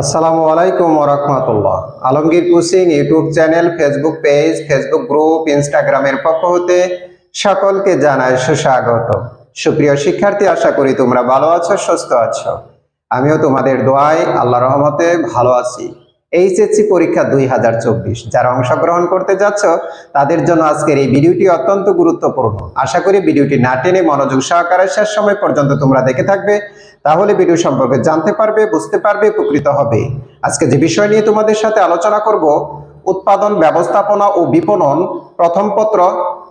আসসালামু আলাইকুম ওরহমতুল্লাহ Alamgir কুসিং YouTube channel, Facebook page, Facebook group, ইনস্টাগ্রামের পক্ষ হতে সকলকে জানায় সুস্বাগত। সুপ্রিয় শিক্ষার্থী, আশা করি তোমরা ভালো আছো, সুস্থ আছো। আমিও তোমাদের দোয়ায় আল্লাহ রহমতে ভালো আছি। এইচএসসি পরীক্ষা দুই হাজার চব্বিশ। যারা অংশগ্রহণ করতে যাচ্ছ, তাদের জন্য আজকের এই ভিডিওটি অত্যন্ত গুরুত্বপূর্ণ। আশা করি ভিডিওটি না টেনে মনোযোগ সহকারে শেষ সময় পর্যন্ত তোমরা দেখে থাকবে। তাহলে ভিডিও সম্পর্কে জানতে পারবে, বুঝতে পারবে, উপকৃত হবে। আজকে যে বিষয় নিয়ে তোমাদের সাথে আলোচনা করব, উৎপাদন ব্যবস্থাপনা ও বিপণন প্রথম পত্র,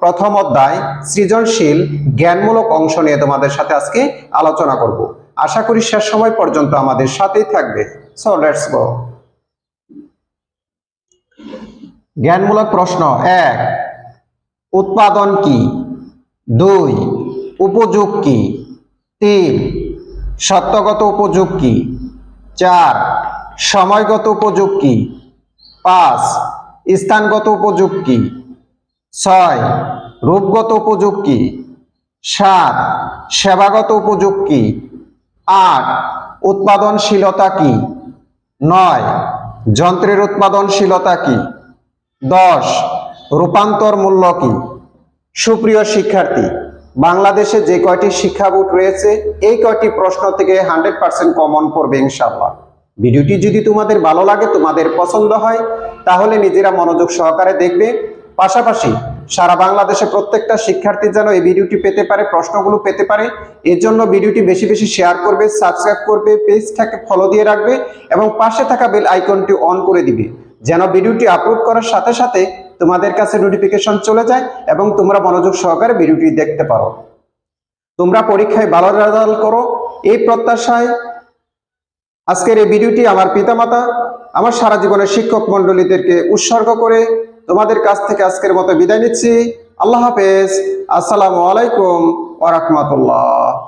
প্রথম অধ্যায়, সৃজনশীল, জ্ঞানমূলক অংশ নিয়ে তোমাদের সাথে আজকে আলোচনা করব। আশা করি শেষ সময় পর্যন্ত আমাদের সাথেই থাকবে। সো লেটস গো জ্ঞানমূলক প্রশ্ন, এক, উৎপাদন কি? দুই, উপযোগ কি? তিন, সত্যগত উপযোগ কি? চার, সময়গত উপযোগ কি? পাঁচ, স্থানগত উপযোগ কি? ছয়, রূপগত উপযোগ কি? সাত, সেবাগত উপযোগ কি? আট, উৎপাদনশীলতা কি? নয়, যন্ত্রের উৎপাদনশীলতা কি? দশ, রূপান্তর মূল্য কি? সুপ্রিয় শিক্ষার্থী, বাংলাদেশে যে কয়টি শিক্ষা বোর্ড রয়েছে, এই কয়টি প্রশ্ন থেকে হান্ড্রেড পার্সেন্ট কমন পড়বে ইনশাল্লাহ ভিডিওটি যদি তোমাদের ভালো লাগে, তোমাদের পছন্দ হয়, তাহলে নিজেরা মনোযোগ সহকারে দেখবে। পাশাপাশি, সারা বাংলাদেশে প্রত্যেকটা শিক্ষার্থী যেন এই ভিডিওটি পেতে পারে, প্রশ্নগুলো পেতে পারে, এর জন্য ভিডিওটি বেশি বেশি শেয়ার করবে, সাবস্ক্রাইব করবে, পেজটাকে ফলো দিয়ে রাখবে এবং পাশে থাকা বেল আইকনটি অন করে দিবে। যেন ভিডিওটি আপলোড করার সাথে সাথে তোমাদের কাছে নোটিফিকেশন চলে যায় এবং তোমরা মনোযোগ সহকারে ভিডিওটি দেখতে পারো। তোমরা পরীক্ষায় ভালো রেজাল্ট করো। এই প্রত্যাশায় আজকের এই ভিডিওটি আমার পিতামাতা, আমার সারা জীবনের শিক্ষক মন্ডলীদেরকে উৎসর্গ করে তোমাদের কাছ থেকে আজকের মতো বিদায় নিচ্ছি। আল্লাহ হাফেজ। আসসালামু আলাইকুম ওরহমতুল্লাহ